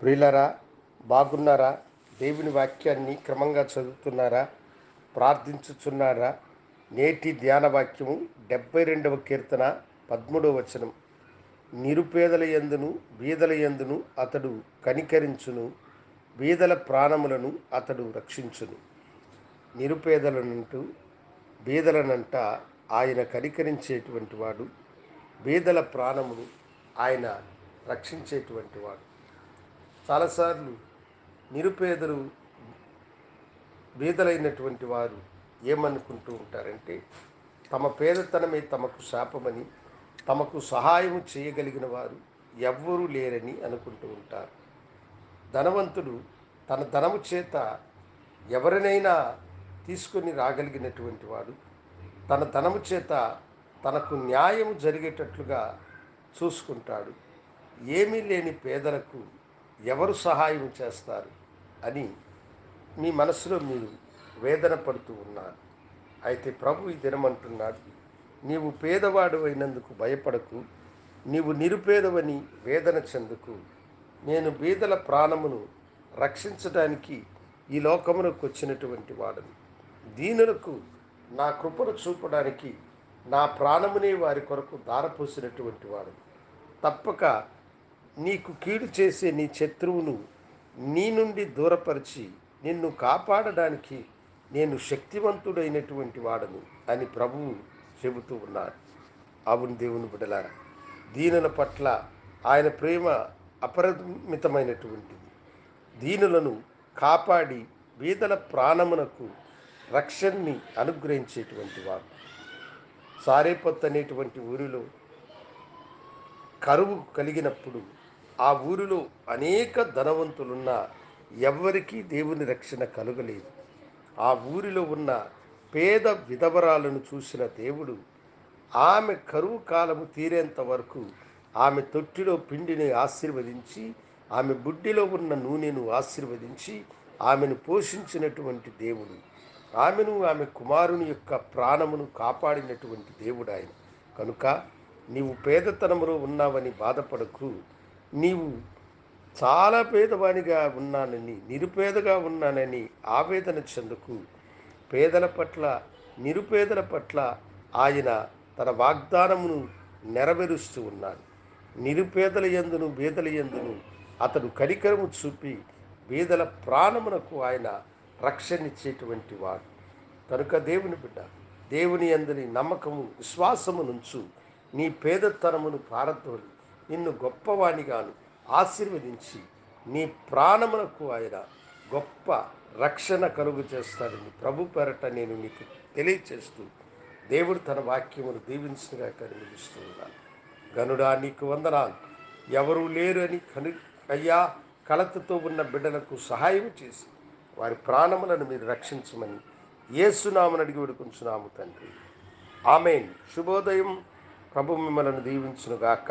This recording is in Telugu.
ప్రియులరా బాగున్నారా? దేవుని వాక్యాన్ని క్రమంగా చదువుతున్నారా? ప్రార్థించుచున్నారా? నేటి ధ్యాన వాక్యము డెబ్బై రెండవ కీర్తన పదమూడవ వచనం. నిరుపేదల యందును బీదల యందును అతడు కనికరించును బీదల ప్రాణములను అతడు రక్షించును. నిరుపేదలనంటూ బీదలనంట ఆయన కనికరించేటువంటి వాడు బీదల ప్రాణమును ఆయన రక్షించేటువంటి వాడు. చాలాసార్లు నిరుపేదలు బీదలైనటువంటి వారు ఏమనుకుంటూ ఉంటారంటే తమ పేదతనమే తమకు శాపమని తమకు సహాయం చేయగలిగిన వారు ఎవ్వరూ లేరని అనుకుంటూ ఉంటారు. ధనవంతుడు తన ధనము చేత ఎవరినైనా తీసుకొని రాగలిగినటువంటి వాడు తన ధనము చేత తనకు న్యాయం జరిగేటట్లుగా చూసుకుంటాడు. ఏమీ లేని పేదలకు ఎవరు సహాయం చేస్తారు అని మీ మనసులో మీరు వేదన పడుతూ ఉన్నారు. అయితే ప్రభు ఈ దినమంటున్నాడు నీవు పేదవాడు అయినందుకు భయపడకు నీవు నిరుపేదవని వేదన చెందుకు. నేను బీదల ప్రాణమును రక్షించడానికి ఈ లోకమునకు వచ్చినటువంటి వాడను. దీనులకు నా కృపను చూపడానికి నా ప్రాణమునే వారి కొరకు దారపోసినటువంటి వాడు తప్పక నీకు కీడు చేసే నీ శత్రువును నీ నుండి దూరపరిచి నిన్ను కాపాడడానికి నేను శక్తివంతుడైనటువంటి వాడను అని ప్రభువు చెబుతూ ఉన్నాడు. అవును దేవుని బిడలారా దీనుల పట్ల ఆయన ప్రేమ అపరిమితమైనటువంటిది. దీనులను కాపాడి బీదల ప్రాణమునకు రక్షణని అనుగ్రహించేటువంటి వాడు. సారేపత్ అనేటువంటి ఊరిలో కరువు కలిగినప్పుడు ఆ ఊరిలో అనేక ధనవంతులున్న ఎవ్వరికీ దేవుని రక్షణ కలుగలేదు. ఆ ఊరిలో ఉన్న పేద విధవరాలను చూసిన దేవుడు ఆమె కరువు కాలము తీరేంత వరకు ఆమె తొట్టిలో పిండిని ఆశీర్వదించి ఆమె బుడ్డిలో ఉన్న నూనెను ఆశీర్వదించి ఆమెను పోషించినటువంటి దేవుడు. ఆమెను ఆమె కుమారుని యొక్క ప్రాణమును కాపాడినటువంటి దేవుడు ఆయన. కనుక నీవు పేదతనములో ఉన్నావని బాధపడకు. నీవు చాలా పేదవానిగా ఉన్నానని నిరుపేదగా ఉన్నానని ఆవేదన చెందుకు. పేదల పట్ల నిరుపేదల పట్ల ఆయన తన వాగ్దానమును నెరవేరుస్తూ ఉన్నాడు. నిరుపేదల యందును బీదల యందును అతడు కనికరము చూపి బీదల ప్రాణమునకు ఆయన రక్షణిచ్చేటువంటి వాడు. కనుక దేవుని బిడ్డ దేవుని అందరి నమ్మకము విశ్వాసము నుంచు నీ పేదతనమును పారతోలి నిన్ను గొప్పవానిగాను ఆశీర్వదించి నీ ప్రాణమునకు ఆయన గొప్ప రక్షణ కలుగు చేస్తాడని ప్రభు పెరట నేను నీకు తెలియచేస్తూ దేవుడు తన వాక్యమును దీవించగా కనిపిస్తూ ఉన్నాను గనుడా నీకు వందనాలు. ఎవరూ లేరు అని కను అయ్యా కలతతో ఉన్న బిడ్డలకు సహాయం చేసి వారి ప్రాణములను మీరు రక్షించమని ఏసునామని అడిగి విడుకుంటున్నాము తండ్రి. ఆమెన్. శుభోదయం. ప్రభు మిమ్మలను దీవించునుగాక.